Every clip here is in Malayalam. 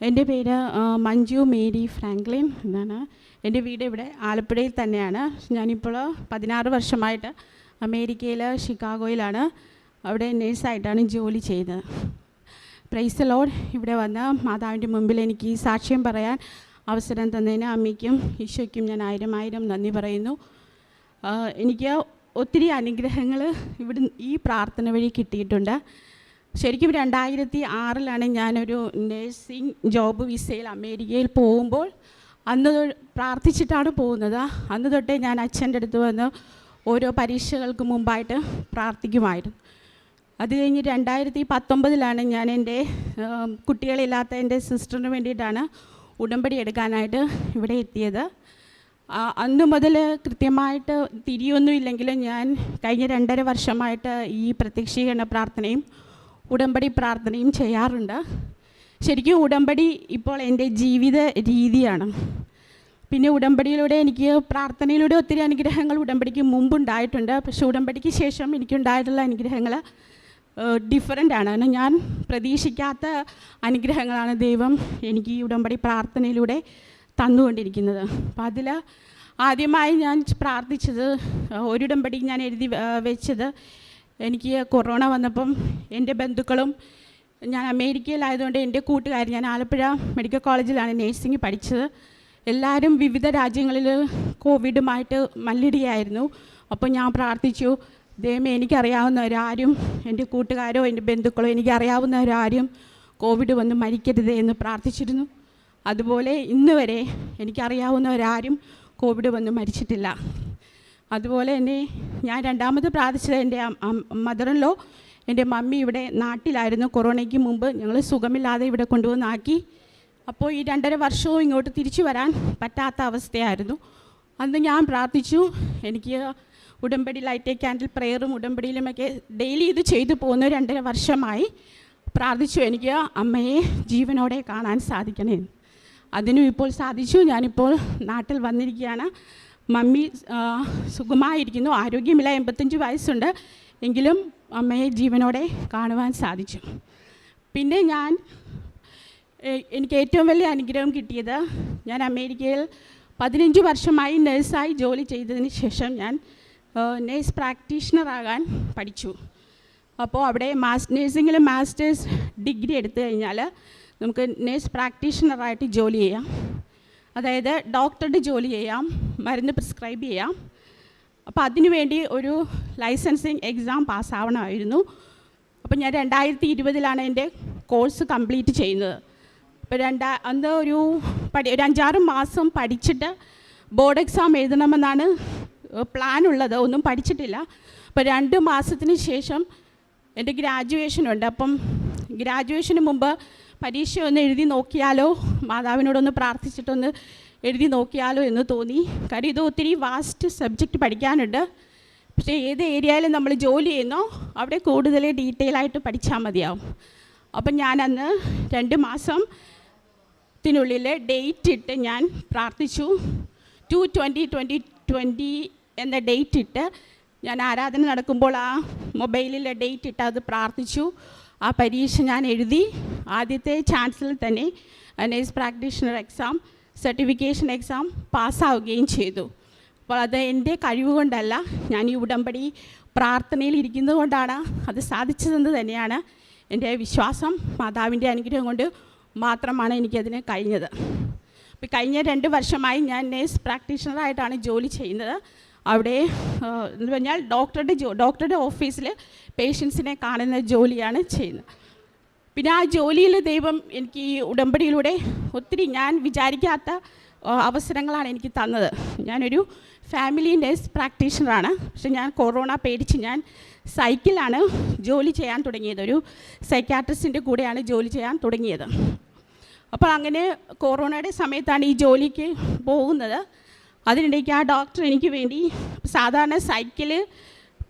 എന്റെ പേര് മഞ്ജു മേരി ഫ്രാങ്ക്ലിൻ എന്നാണ്. എന്റെ വീട് ഇവിടെ ആലപ്പുഴയിൽ തന്നെയാണ്. ഞാനിപ്പോൾ പതിനാറ് വർഷമായിട്ട് അമേരിക്കയിൽ ഷിക്കാഗോയിലാണ്. അവിടെ നേഴ്സായിട്ടാണ് ജോലി ചെയ്തത്. പ്രൈസ് ലോഡ് ഇവിടെ വന്ന് മാതാവിന്റെ മുമ്പിൽ എനിക്ക് ഈ സാക്ഷ്യം പറയാൻ അവസരം തന്നതിന് അമ്മയ്ക്കും ഈശോയ്ക്കും ഞാൻ ആയിരം ആയിരം നന്ദി പറയുന്നു. എനിക്ക് ഒത്തിരി അനുഗ്രഹങ്ങൾ ഇവിടെ ഈ പ്രാർത്ഥന വഴി കിട്ടിയിട്ടുണ്ട്. ശരിക്കും രണ്ടായിരത്തി ആറിലാണ് ഞാനൊരു നേഴ്സിംഗ് ജോബ് വിസയിൽ അമേരിക്കയിൽ പോകുമ്പോൾ അന്ന് പ്രാർത്ഥിച്ചിട്ടാണ് പോകുന്നത്. അന്ന് തൊട്ടേ ഞാൻ അച്ഛന്റെ അടുത്ത് വന്ന് ഓരോ പരീക്ഷകൾക്ക് മുമ്പായിട്ട് പ്രാർത്ഥിക്കുമായിരുന്നു. അത് കഴിഞ്ഞ് രണ്ടായിരത്തി പത്തൊമ്പതിലാണ് ഞാൻ എന്റെ കുട്ടികളില്ലാത്ത എന്റെ സിസ്റ്ററിന് വേണ്ടിയിട്ടാണ് ഉടമ്പടി എടുക്കാനായിട്ട് ഇവിടെ എത്തിയത്. അന്ന് മുതൽ കൃത്യമായിട്ട് തിരിയൊന്നുമില്ലെങ്കിലും ഞാൻ കഴിഞ്ഞ രണ്ടര വർഷമായിട്ട് ഈ പ്രത്യക്ഷീകരണ പ്രാർത്ഥനയും ഉടമ്പടി പ്രാർത്ഥനയും ചെയ്യാറുണ്ട്. ശരിക്കും ഉടമ്പടി ഇപ്പോൾ എന്റെ ജീവിത രീതിയാണ്. പിന്നെ ഉടമ്പടിയിലൂടെ എനിക്ക് പ്രാർത്ഥനയിലൂടെ ഒത്തിരി അനുഗ്രഹങ്ങൾ ഉടമ്പടിക്ക് മുമ്പുണ്ടായിട്ടുണ്ട്. പക്ഷെ ഉടമ്പടിക്ക് ശേഷം എനിക്കുണ്ടായിട്ടുള്ള അനുഗ്രഹങ്ങൾ ഡിഫറന്റ് ആണ്. ഞാൻ പ്രതീക്ഷിക്കാത്ത അനുഗ്രഹങ്ങളാണ് ദൈവം എനിക്ക് ഈ ഉടമ്പടി പ്രാർത്ഥനയിലൂടെ തന്നുകൊണ്ടിരിക്കുന്നത്. അപ്പം അതിൽ ആദ്യമായി ഞാൻ പ്രാർത്ഥിച്ചത് ആ, ഒരു ഉടമ്പടി ഞാൻ എഴുതി വെച്ചത് എനിക്ക് കൊറോണ വന്നപ്പം എന്റെ ബന്ധുക്കളും ഞാൻ അമേരിക്കയിലായതുകൊണ്ട് എന്റെ കൂട്ടുകാർ ഞാൻ ആലപ്പുഴ മെഡിക്കൽ കോളേജിലാണ് നേഴ്സിംഗ് പഠിച്ചത്. എല്ലാവരും വിവിധ രാജ്യങ്ങളിൽ കോവിഡുമായിട്ട് മല്ലിടുകയായിരുന്നു അപ്പോൾ ഞാൻ പ്രാർത്ഥിച്ചു ദൈവമേ എനിക്കറിയാവുന്നവരാരും എന്റെ കൂട്ടുകാരോ എന്റെ ബന്ധുക്കളോ എനിക്കറിയാവുന്നവരാരും കോവിഡ് വന്ന് മരിക്കരുത് എന്ന് പ്രാർത്ഥിച്ചിരുന്നു. അതുപോലെ ഇന്ന് വരെ എനിക്കറിയാവുന്നവരാരും കോവിഡ് വന്ന് മരിച്ചിട്ടില്ല. അതുപോലെ തന്നെ ഞാൻ രണ്ടാമത് പ്രാർത്ഥിച്ചത് എന്റെ മദറിലോ എന്റെ മമ്മി ഇവിടെ നാട്ടിലായിരുന്നു. കൊറോണയ്ക്ക് മുമ്പ് ഞങ്ങൾ സുഖമില്ലാതെ ഇവിടെ കൊണ്ടുവന്നാക്കി. അപ്പോൾ ഈ രണ്ടര വർഷവും ഇങ്ങോട്ട് തിരിച്ചു വരാൻ പറ്റാത്ത അവസ്ഥയായിരുന്നു. അന്ന് ഞാൻ പ്രാർത്ഥിച്ചു. എനിക്ക് ഉടമ്പടി ലൈറ്റ് ക്യാൻഡിൽ പ്രെയറും ഉടമ്പടിയിലുമൊക്കെ ഡെയിലി ഇത് ചെയ്തു പോകുന്ന രണ്ടര വർഷമായി പ്രാർത്ഥിച്ചു. എനിക്ക് അമ്മയെ ജീവനോടെ കാണാൻ സാധിക്കണേ. അതിനും ഇപ്പോൾ സാധിച്ചു. ഞാനിപ്പോൾ നാട്ടിൽ വന്നിരിക്കുകയാണ്. മമ്മി സുഖമായിരിക്കുന്നു. ആരോഗ്യമില്ല. എൺപത്തഞ്ച് വയസ്സുണ്ട്. എങ്കിലും അമ്മയെ ജീവനോടെ കാണുവാൻ സാധിച്ചു. പിന്നെ ഞാൻ എനിക്ക് ഏറ്റവും വലിയ അനുഗ്രഹം കിട്ടിയത് ഞാൻ അമേരിക്കയിൽ പതിനഞ്ച് വർഷമായി നഴ്സായി ജോലി ചെയ്തതിന് ശേഷം ഞാൻ നേഴ്സ് പ്രാക്ടീഷണറാകാൻ പഠിച്ചു. അപ്പോൾ അവിടെ മാസ് നേഴ്സിങ്ങിൽ മാസ്റ്റേഴ്സ് ഡിഗ്രി എടുത്തു കഴിഞ്ഞാൽ നമുക്ക് നേഴ്സ് പ്രാക്ടീഷണറായിട്ട് ജോലി ചെയ്യാം. അതായത് ഡോക്ടറുടെ ജോലി ചെയ്യാം മരുന്ന് പ്രിസ്ക്രൈബ് ചെയ്യാം. അപ്പോൾ അതിനുവേണ്ടി ഒരു ലൈസൻസിങ് എക്സാം പാസ്സാവണമായിരുന്നു. അപ്പോൾ ഞാൻ രണ്ടായിരത്തി ഇരുപതിലാണ് എന്റെ കോഴ്സ് കംപ്ലീറ്റ് ചെയ്യുന്നത്. അപ്പോൾ രണ്ടാ അന്ന് ഒരു പഠി ഒരു അഞ്ചാറ് മാസം പഠിച്ചിട്ട് ബോർഡ് എക്സാം എഴുതണമെന്നാണ് പ്ലാൻ ഉള്ളത്. ഒന്നും പഠിച്ചിട്ടില്ല. അപ്പോൾ രണ്ട് മാസത്തിന് ശേഷം എന്റെ ഗ്രാജുവേഷൻ ഉണ്ട്. അപ്പം ഗ്രാജുവേഷന് മുമ്പ് പരീക്ഷ ഒന്ന് എഴുതി നോക്കിയാലോ? മാതാവിനോടൊന്ന് പ്രാർത്ഥിച്ചിട്ടൊന്ന് എഴുതി നോക്കിയാലോ എന്ന് തോന്നി. കാര്യം ഇത് ഒത്തിരി വാസ്റ്റ് സബ്ജക്റ്റ് പഠിക്കാനുണ്ട്. പക്ഷേ ഏത് ഏരിയയിലും നമ്മൾ ജോലി ചെയ്യുന്നോ അവിടെ കൂടുതൽ ഡീറ്റെയിൽ ആയിട്ട് പഠിച്ചാൽ മതിയാവും. അപ്പം ഞാനന്ന് രണ്ട് മാസം ത്തിനുള്ളിൽ ഡേറ്റ് ഇട്ട് ഞാൻ പ്രാർത്ഥിച്ചു. ടു ട്വന്റി ട്വന്റി ട്വന്റി എന്ന ഡേറ്റ് ഇട്ട് ഞാൻ ആരാധന നടക്കുമ്പോൾ ആ മൊബൈലിലെ ഡേറ്റ് ഇട്ട് അത് പ്രാർത്ഥിച്ചു. ആ പരീക്ഷ ഞാൻ എഴുതി ആദ്യത്തെ ചാൻസിൽ തന്നെ nurse practitioner exam certification exam പാസ്സാവുകയും ചെയ്തു. അപ്പോൾ അത് എന്റെ കഴിവ് കൊണ്ടല്ല ഞാൻ ഈ ഉടമ്പടി പ്രാർത്ഥനയിൽ ഇരിക്കുന്നത് കൊണ്ടാണ് അത് സാധിച്ചതെന്ന് തന്നെയാണ് എന്റെ വിശ്വാസം മാതാവിന്റെ അനുഗ്രഹം കൊണ്ട് മാത്രമാണ് എനിക്കതിന് കഴിഞ്ഞത്. അപ്പോൾ കഴിഞ്ഞ രണ്ട് വർഷമായി ഞാൻ നേഴ്സ് പ്രാക്ടീഷണറായിട്ടാണ് ജോലി ചെയ്യുന്നത്. അവിടെ എന്ന് പറഞ്ഞാൽ ഡോക്ടറുടെ ജോ ഡോക്ടറുടെ ഓഫീസിൽ പേഷ്യൻസിനെ കാണുന്ന ജോലിയാണ് ചെയ്യുന്നത്. പിന്നെ ആ ജോലിയിൽ ദൈവം എനിക്ക് ഈ ഉടമ്പടിയിലൂടെ ഒത്തിരി ഞാൻ വിചാരിക്കാത്ത അവസരങ്ങളാണ് എനിക്ക് തന്നത്. ഞാനൊരു ഫാമിലി നേഴ്സ് പ്രാക്ടീഷണറാണ്. പക്ഷെ ഞാൻ കൊറോണ പേടിച്ച് ഞാൻ സൈക്കിളാണ് ജോലി ചെയ്യാൻ തുടങ്ങിയത്. ഒരു സൈക്കാട്രിസ്റ്റിന്റെ കൂടെയാണ് ജോലി ചെയ്യാൻ തുടങ്ങിയത്. അപ്പോൾ അങ്ങനെ കൊറോണയുടെ സമയത്താണ് ഈ ജോലിക്ക് പോകുന്നത്. അതിനിടയ്ക്ക് ആ ഡോക്ടർ എനിക്ക് വേണ്ടി സാധാരണ സൈക്കിൾ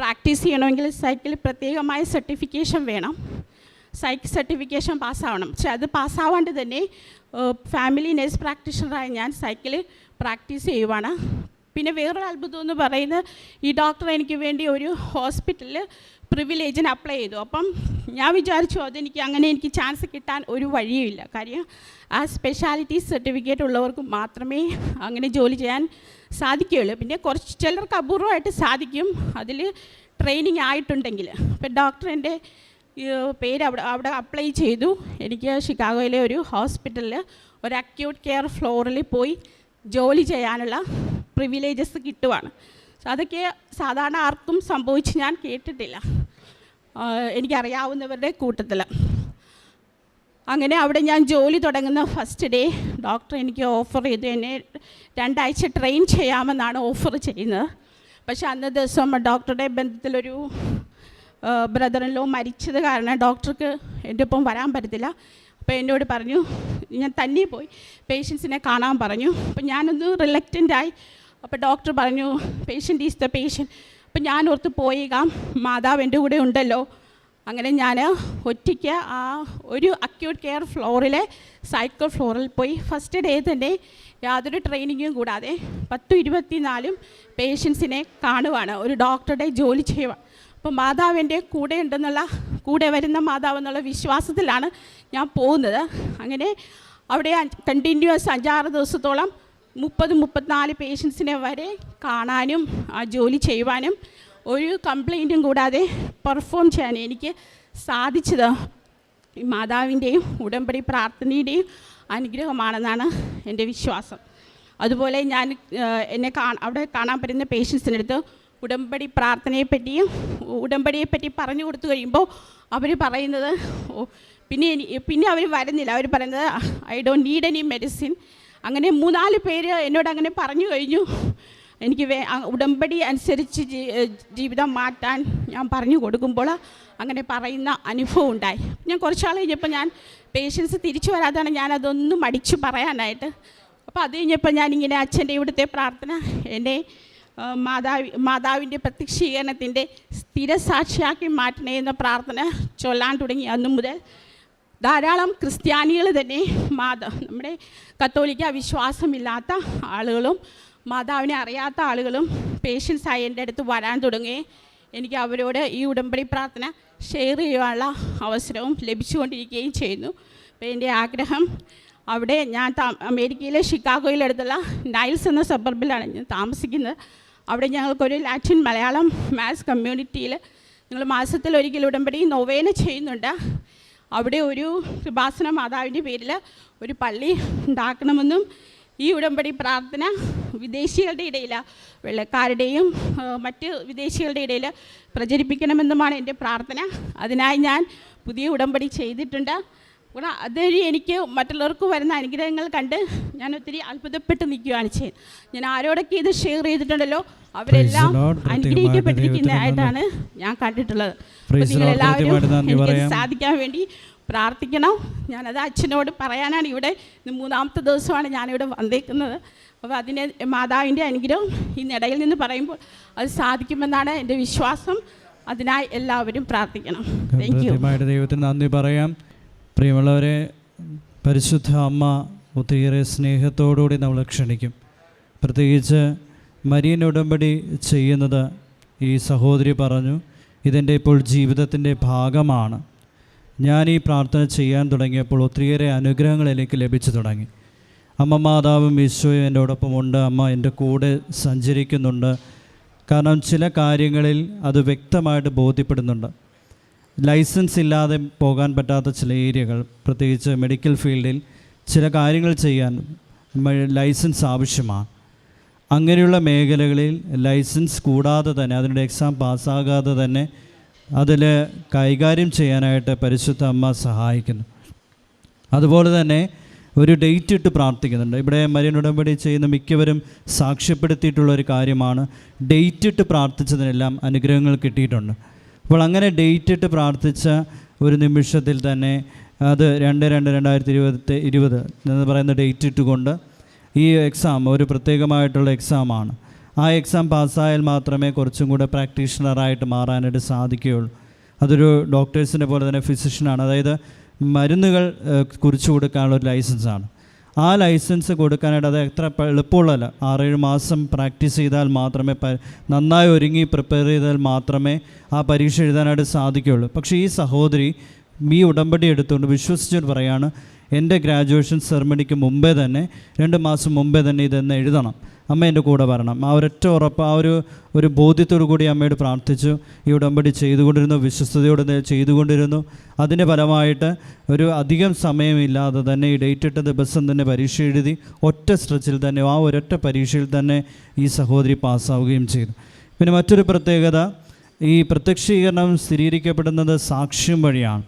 പ്രാക്ടീസ് ചെയ്യണമെങ്കിൽ സൈക്കിൾ പ്രത്യേകമായ സർട്ടിഫിക്കേഷൻ വേണം. സൈക്കിൾ സർട്ടിഫിക്കേഷൻ പാസ്സാവണം പക്ഷെ അത് പാസ്സാവാണ്ട് തന്നെ ഫാമിലി നേഴ്സ് പ്രാക്ടീഷണറായ ഞാൻ സൈക്കിൾ പ്രാക്ടീസ് ചെയ്യുവാണ്. പിന്നെ വേറൊരു അത്ഭുതം എന്ന് പറയുന്നത് ഈ ഡോക്ടർ എനിക്ക് വേണ്ടി ഒരു ഹോസ്പിറ്റലിൽ പ്രിവിലേജിന് അപ്ലൈ ചെയ്തു. അപ്പം ഞാൻ വിചാരിച്ചു അതെനിക്ക് അങ്ങനെ എനിക്ക് ചാൻസ് കിട്ടാൻ ഒരു വഴിയുമില്ല കാര്യം ആ സ്പെഷ്യാലിറ്റി സർട്ടിഫിക്കറ്റ് ഉള്ളവർക്ക് മാത്രമേ അങ്ങനെ ജോലി ചെയ്യാൻ സാധിക്കുകയുള്ളൂ. പിന്നെ കുറച്ച് ചിലർക്ക് അപൂർവമായിട്ട് സാധിക്കും. അതിൽ ട്രെയിനിങ് ആയിട്ടുണ്ടെങ്കിൽ. അപ്പം ഡോക്ടറിന്റെ പേര് അവിടെ അവിടെ അപ്ലൈ ചെയ്തു. എനിക്ക് ഷിക്കാഗോയിലെ ഒരു ഹോസ്പിറ്റലിൽ ഒരു അക്യൂട്ട് കെയർ ഫ്ലോറിൽ പോയി ജോലി ചെയ്യാനുള്ള പ്രിവിലേജസ് കിട്ടുവാണ്. അതൊക്കെ സാധാരണ ആർക്കും സംഭവിച്ച് ഞാൻ കേട്ടിട്ടില്ല. എനിക്കറിയാവുന്നവരുടെ കൂട്ടത്തിൽ അങ്ങനെ അവിടെ ഞാൻ ജോലി തുടങ്ങുന്ന ഫസ്റ്റ് ഡേ ഡോക്ടർ എനിക്ക് ഓഫർ ചെയ്തു. എന്നെ രണ്ടാഴ്ച ട്രെയിൻ ചെയ്യാമെന്നാണ് ഓഫർ ചെയ്യുന്നത്. പക്ഷേ അന്ന ദിവസം ഡോക്ടറുടെ ബന്ധത്തിലൊരു ബ്രദറിലോ മരിച്ചത് കാരണം ഡോക്ടർക്ക് എന്റെ ഒപ്പം വരാൻ പറ്റത്തില്ല. അപ്പോൾ എന്നോട് പറഞ്ഞു ഞാൻ തന്നെ പോയി. പേഷ്യൻസിനെ കാണാൻ പറഞ്ഞു. അപ്പോൾ ഞാനൊന്ന് റിലക്റ്റന്റായി അപ്പോൾ ഡോക്ടർ പറഞ്ഞു പേഷ്യന്റ് ഈസ് ദ പേഷ്യന്റ് അപ്പോൾ ഞാൻ ഓർത്ത് പോയേക്കാം മാതാവ് എന്റെ കൂടെ ഉണ്ടല്ലോ. അങ്ങനെ ഞാൻ ഒറ്റയ്ക്ക് ആ ഒരു അക്യൂട്ട് കെയർ ഫ്ലോറിലെ സൈക്കിൾ ഫ്ലോറിൽ പോയി. ഫസ്റ്റ് ഡേ തന്നെ യാതൊരു ട്രെയിനിങ്ങും കൂടാതെ പത്തും ഇരുപത്തിനാലും പേഷ്യൻസിനെ കാണുവാണ്. ഒരു ഡോക്ടറുടെ ജോലി ചെയ്യുക അപ്പോൾ മാതാവിന്റെ കൂടെ ഉണ്ടെന്നുള്ള കൂടെ വരുന്ന മാതാവ് എന്നുള്ള വിശ്വാസത്തിലാണ് ഞാൻ പോകുന്നത്. അങ്ങനെ അവിടെ കണ്ടിന്യൂസ് അഞ്ചാറ് ദിവസത്തോളം മുപ്പത് മുപ്പത്തിനാല് പേഷ്യൻസിനെ വരെ കാണാനും ആ ജോലി ചെയ്യുവാനും ഒരു കംപ്ലൈന്റും കൂടാതെ പെർഫോം ചെയ്യാൻ എനിക്ക് സാധിച്ചത് ഈ മാതാവിന്റെയും ഉടമ്പടി പ്രാർത്ഥനയുടെയും അനുഗ്രഹമാണെന്നാണ് എന്റെ വിശ്വാസം. അതുപോലെ ഞാൻ എന്നെ കാ അവിടെ കാണാൻ പറ്റുന്ന പേഷ്യൻസിനടുത്ത് ഉടമ്പടി പ്രാർത്ഥനയെപ്പറ്റിയും ഉടമ്പടിയെപ്പറ്റി പറഞ്ഞു കൊടുത്തു കഴിയുമ്പോൾ അവർ പറയുന്നത് "ഓ, പിന്നെ പിന്നെ അവർ വരുന്നില്ല. അവർ പറയുന്നത് I don't need any medicine അങ്ങനെ മൂന്നാൽ പേര് എന്നോട് അങ്ങനെ പറഞ്ഞു കഴിഞ്ഞു. എനിക്ക് വേ ഉടമ്പടി അനുസരിച്ച് ജീവിതം മാറ്റാൻ ഞാൻ പറഞ്ഞു കൊടുക്കുമ്പോൾ അങ്ങനെ പറയുന്ന അനുഭവം ഉണ്ടായി. ഞാൻ കുറച്ചാൾ കഴിഞ്ഞപ്പോൾ ഞാൻ പേഷ്യൻസ് തിരിച്ചു വരാതാണ് ഞാനതൊന്നും അടിച്ചു പറയാനായിട്ട്. അപ്പോൾ അത് കഴിഞ്ഞപ്പോൾ ഞാനിങ്ങനെ അച്ഛന്റെ ഇവിടുത്തെ പ്രാർത്ഥന ആ, മാതാവി മാതാവിന്റെ പ്രത്യക്ഷീകരണത്തിന്റെ സ്ഥിരസാക്ഷിയാക്കി മാറ്റണേ എന്ന പ്രാർത്ഥന ചൊല്ലാൻ തുടങ്ങി. അന്നു മുതൽ ധാരാളം ക്രിസ്ത്യാനികൾ തന്നെ മാത നമ്മുടെ കത്തോലിക്ക വിശ്വാസമില്ലാത്ത ആളുകളും മാതാവിനെ അറിയാത്ത ആളുകളും പേഷ്യൻസ് ആയി എന്റെ അടുത്ത് വരാൻ തുടങ്ങി. എനിക്ക് അവരോട് ഈ ഉടമ്പടി പ്രാർത്ഥന ഷെയർ ചെയ്യാനുള്ള അവസരവും ലഭിച്ചുകൊണ്ടിരിക്കുകയും ചെയ്യുന്നു. അപ്പോൾ എന്റെ ആഗ്രഹം അവിടെ ഞാൻ അമേരിക്കയിലെ ഷിക്കാഗോയിലടുത്തുള്ള നൈൽസ് എന്ന സബർബിലാണ് ഞാൻ താമസിക്കുന്നത്. അവിടെ ഞങ്ങൾക്കൊരു ലാറ്റിൻ മലയാളം മാത്സ് കമ്മ്യൂണിറ്റിയിൽ ഞങ്ങൾ മാസത്തിൽ ഒരിക്കൽ ഉടമ്പടി നൊവേന ചെയ്യുന്നുണ്ട്. അവിടെ ഒരു കൃപാസന മാതാവിന്റെ പേരിൽ ഒരു പള്ളി ഉണ്ടാക്കണമെന്നും ഈ ഉടമ്പടി പ്രാർത്ഥന വിദേശികളുടെ ഇടയിൽ വെള്ളക്കാരുടെയും മറ്റ് വിദേശികളുടെ ഇടയിൽ പ്രചരിപ്പിക്കണമെന്നുമാണ് എന്റെ പ്രാർത്ഥന. അതിനായി ഞാൻ പുതിയ ഉടമ്പടി ചെയ്തിട്ടുണ്ട്. ഗുണ അതുവഴി എനിക്ക് മറ്റുള്ളവർക്ക് വരുന്ന അനുഗ്രഹങ്ങൾ കണ്ട് ഞാൻ ഒത്തിരി അത്ഭുതപ്പെട്ട് നിൽക്കുകയാണ് ചെയ്യുന്നത് ഞാൻ ആരോടൊക്കെ ഇത് ഷെയർ ചെയ്തിട്ടുണ്ടല്ലോ അവരെല്ലാം അനുഗ്രഹിക്കപ്പെട്ടിരിക്കുന്നതായിട്ടാണ് ഞാൻ കണ്ടിട്ടുള്ളത്. നിങ്ങളെല്ലാവരും. സാധിക്കാൻ വേണ്ടി പ്രാർത്ഥിക്കണം. ഞാനത് അച്ഛനോട് പറയാനാണ് ഇവിടെ മൂന്നാമത്തെ ദിവസമാണ് ഞാനിവിടെ വന്നേക്കുന്നത്. അപ്പോൾ അതിന് മാതാവിന്റെ അനുഗ്രഹം ഇന്നിടയിൽ നിന്ന് പറയുമ്പോൾ അത് സാധിക്കുമെന്നാണ് എന്റെ വിശ്വാസം. അതിനായി എല്ലാവരും പ്രാർത്ഥിക്കണം. താങ്ക് യു ദൈവത്തിന് നന്ദി പറയാം. പ്രിയമുള്ളവരെ പരിശുദ്ധ അമ്മ ഒത്തിരിയേറെ സ്നേഹത്തോടുകൂടി നമ്മൾ ക്ഷണിക്കും. പ്രത്യേകിച്ച് മരിയൻ ഉടമ്പടി ചെയ്യുന്നത് ഈ സഹോദരി പറഞ്ഞു ഇതെന്റെ ഇപ്പോൾ ജീവിതത്തിന്റെ ഭാഗമാണ്. ഞാൻ ഈ പ്രാർത്ഥന ചെയ്യാൻ തുടങ്ങിയപ്പോൾ ഒത്തിരിയേറെ അനുഗ്രഹങ്ങൾ എനിക്ക് ലഭിച്ചു തുടങ്ങി. അമ്മ മാതാവും ഈശോയും എന്റെ ഉണ്ട്. അമ്മ എന്റെ കൂടെ സഞ്ചരിക്കുന്നുണ്ട്. കാരണം ചില കാര്യങ്ങളിൽ അത് വ്യക്തമായിട്ട് ബോധ്യപ്പെടുന്നുണ്ട്. ലൈസൻസ് ഇല്ലാതെ പോകാൻ പറ്റാത്ത ചില ഏരിയകൾ പ്രത്യേകിച്ച് മെഡിക്കൽ ഫീൽഡിൽ ചില കാര്യങ്ങൾ ചെയ്യാൻ ലൈസൻസ് ആവശ്യമാണ്. അങ്ങനെയുള്ള മേഖലകളിൽ ലൈസൻസ് കൂടാതെ തന്നെ അതിന്റെ എക്സാം പാസ്സാകാതെ തന്നെ അതിൽ കൈകാര്യം ചെയ്യാനായിട്ട് പരിശുദ്ധ അമ്മ സഹായിക്കുന്നു. അതുപോലെ തന്നെ ഒരു ഡേറ്റ് ഇട്ട് പ്രാർത്ഥിക്കുന്നുണ്ട്. ഇവിടെ മരിയൻ ഉടമ്പടി ചെയ്യുന്ന മിക്കവരും സാക്ഷ്യപ്പെടുത്തിയിട്ടുള്ള ഒരു കാര്യമാണ്. ഡേറ്റ് ഇട്ട് പ്രാർത്ഥിച്ചതിനെല്ലാം അനുഗ്രഹങ്ങൾ കിട്ടിയിട്ടുണ്ട്. അപ്പോൾ അങ്ങനെ ഡേറ്റ് ഇട്ട് പ്രാർത്ഥിച്ച ഒരു നിമിഷത്തിൽ തന്നെ അത് രണ്ട് രണ്ട് രണ്ടായിരത്തി ഇരുപത്തി ഇരുപത് എന്ന് പറയുന്ന ഡേറ്റ് ഇട്ടുകൊണ്ട് ഈ എക്സാം ഒരു പ്രത്യേകമായിട്ടുള്ള എക്സാമാണ് ആ എക്സാം പാസ്സായാൽ മാത്രമേ കുറച്ചും കൂടെ പ്രാക്ടീഷണറായിട്ട് മാറാനായിട്ട് സാധിക്കുകയുള്ളൂ. അതൊരു ഡോക്ടേഴ്സിനെ പോലെ തന്നെ ഫിസിഷ്യനാണ് അതായത് മരുന്നുകൾ കുറിച്ചു കൊടുക്കാനുള്ള ഒരു ലൈസൻസാണ് ആ ലൈസൻസ് കൊടുക്കാനായിട്ട് അത് എത്ര എളുപ്പമുള്ളതല്ല. ആറേഴ് മാസം പ്രാക്ടീസ് ചെയ്താൽ മാത്രമേ നന്നായി ഒരുങ്ങി പ്രിപ്പയർ ചെയ്താൽ മാത്രമേ ആ പരീക്ഷ എഴുതാനായിട്ട് സാധിക്കുകയുള്ളൂ. പക്ഷേ ഈ സഹോദരി ഈ ഉടമ്പടി എടുത്തുകൊണ്ട് വിശ്വസിച്ചിട്ട് പറയാണ് എന്റെ ഗ്രാജുവേഷൻ സെറമണിക്ക് മുമ്പേ തന്നെ രണ്ട് മാസം മുമ്പേ തന്നെ ഇതെന്ന് എഴുതണം. അമ്മ എന്റെ കൂടെ വരണം. ആ ഒരൊറ്റ ഉറപ്പ് ആ ഒരു ഒരു ബോധ്യത്തോടു കൂടി അമ്മയോട് പ്രാർത്ഥിച്ചു. ഈ ഉടമ്പടി ചെയ്തുകൊണ്ടിരുന്നു വിശ്വസ്തയോടെ ചെയ്തുകൊണ്ടിരുന്നു. അതിന്റെ ഫലമായിട്ട് ഒരു അധികം സമയമില്ലാതെ തന്നെ ഈ ഡേറ്റ് ഇട്ട ദിവസം തന്നെ പരീക്ഷ എഴുതി ഒറ്റ സ്ട്രെച്ചിൽ തന്നെ ആ ഒരൊറ്റ പരീക്ഷയിൽ തന്നെ ഈ സഹോദരി പാസ്സാവുകയും ചെയ്തു. പിന്നെ മറ്റൊരു പ്രത്യേകത ഈ പ്രത്യക്ഷീകരണം സ്ഥിരീകരിക്കപ്പെടുന്നത് സാക്ഷ്യം വഴിയാണ്.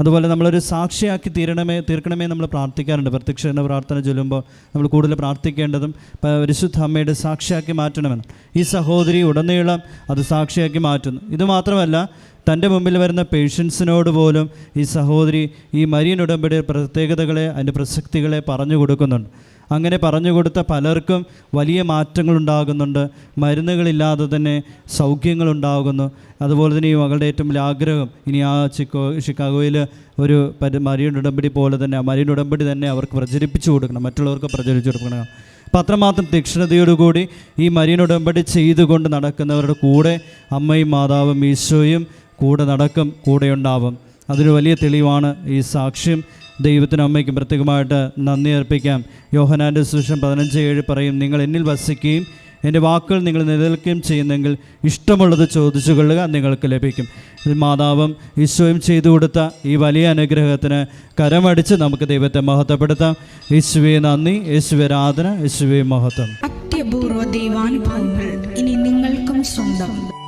അതുപോലെ നമ്മളൊരു സാക്ഷിയാക്കി തീരണമേ തീർക്കണമേ നമ്മൾ പ്രാർത്ഥിക്കാറുണ്ട്. പ്രത്യക്ഷ പ്രാർത്ഥന ചൊല്ലുമ്പോൾ നമ്മൾ കൂടുതൽ പ്രാർത്ഥിക്കേണ്ടതും പരിശുദ്ധ അമ്മയുടെ സാക്ഷിയാക്കി മാറ്റണമെന്ന്. ഈ സഹോദരി ഉടനീളം അത് സാക്ഷിയാക്കി മാറ്റുന്നു. ഇത് മാത്രമല്ല തന്റെ മുമ്പിൽ വരുന്ന പേഷ്യൻസിനോട് പോലും ഈ സഹോദരി ഈ മരിയൻ ഉടമ്പടിയുടെ പ്രത്യേകതകളെ അതിന്റെ പ്രസക്തികളെ പറഞ്ഞു കൊടുക്കുന്നുണ്ട്. അങ്ങനെ പറഞ്ഞു കൊടുത്ത പലർക്കും വലിയ മാറ്റങ്ങൾ ഉണ്ടാകുന്നുണ്ട് മരുന്നുകളില്ലാതെ തന്നെ സൗഖ്യങ്ങളുണ്ടാകുന്നു. അതുപോലെ തന്നെ ഈ മകളുടെ ഏറ്റവും വലിയ ആഗ്രഹം ഇനി ആ ചിക്കോ ഷിക്കാഗോയിൽ ഒരു പരി മരിയൻ ഉടമ്പടി പോലെ തന്നെ ആ മരിയൻ ഉടമ്പടി തന്നെ അവർക്ക് പ്രചരിപ്പിച്ചു കൊടുക്കണം. മറ്റുള്ളവർക്ക് പ്രചരിപ്പിച്ചു കൊടുക്കണം. അപ്പം അത്രമാത്രം തീക്ഷ്ണതയോടുകൂടി ഈ മരിയൻ ഉടമ്പടി ചെയ്തുകൊണ്ട് നടക്കുന്നവരുടെ കൂടെ അമ്മയും മാതാവും ഈശോയും കൂടെ നടക്കും കൂടെ ഉണ്ടാവും അതൊരു വലിയ തെളിവാണ് ഈ സാക്ഷ്യം. ദൈവത്തിനും അമ്മയ്ക്കും പ്രത്യേകമായിട്ട് നന്ദി അർപ്പിക്കാം. യോഹനാന്റെ സുഷം പതിനഞ്ച് ഏഴ് പറയും നിങ്ങൾ എന്നിൽ വസിക്കുകയും എന്റെ വാക്കുകൾ നിങ്ങൾ നിലനിൽക്കുകയും ചെയ്യുന്നെങ്കിൽ ഇഷ്ടമുള്ളത് ചോദിച്ചു കൊള്ളുക നിങ്ങൾക്ക് ലഭിക്കും. മാതാവും ഈശോയും ചെയ്തു കൊടുത്ത ഈ വലിയ അനുഗ്രഹത്തിന് കരമടിച്ച് നമുക്ക് ദൈവത്തെ മഹത്വപ്പെടുത്താം. യേശുവെ നന്ദി യേശുവെ ആരാധന യേശുവെ മഹത്വം. അത്യപൂർവ ദൈവാനുഭവങ്ങൾ ഇനി നിങ്ങൾക്കും സ്വന്തം.